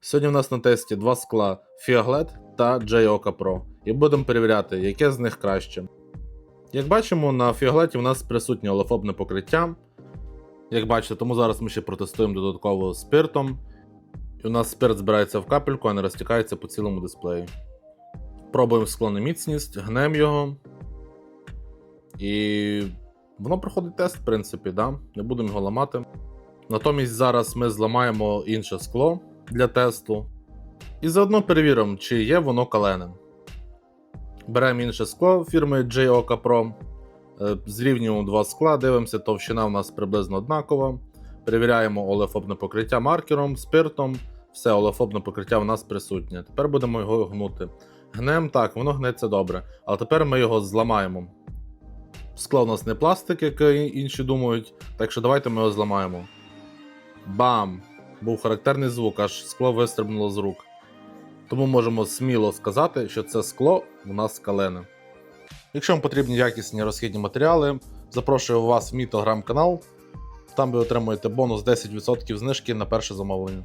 Сьогодні в нас на тесті два скла Fiolet та JOK Pro. І будемо перевіряти, яке з них краще. Як бачимо, на Фіоглеті в нас присутнє олефобне покриття. Як бачите, тому зараз ми ще протестуємо додатково спиртом. І у нас спирт збирається в капельку, а не розтікається по цілому дисплею. Пробуємо скло на міцність, гнемо його. І воно проходить тест, в принципі, да? не будемо його ламати. Натомість зараз ми зламаємо інше скло для тесту. І заодно перевіримо, чи є воно каленим. Беремо інше скло фірми JOK Pro. е, Зрівнюємо два скла, дивимося, товщина у нас приблизно однакова. Перевіряємо олефобне покриття маркером, спиртом. Все, олефобне покриття у нас присутнє. Тепер будемо його гнути. Гнем так, воно гнеться добре. Але тепер ми його зламаємо. Скло у нас не пластик, як інші думають, так що давайте ми його зламаємо. Бам! Був характерний звук, аж скло вистрибнуло з рук. Тому можемо сміло сказати, що це скло у нас калене. Якщо вам потрібні якісні розхідні матеріали, запрошую вас в мій телеграм-канал. Там ви отримуєте бонус 10% знижки на перше замовлення.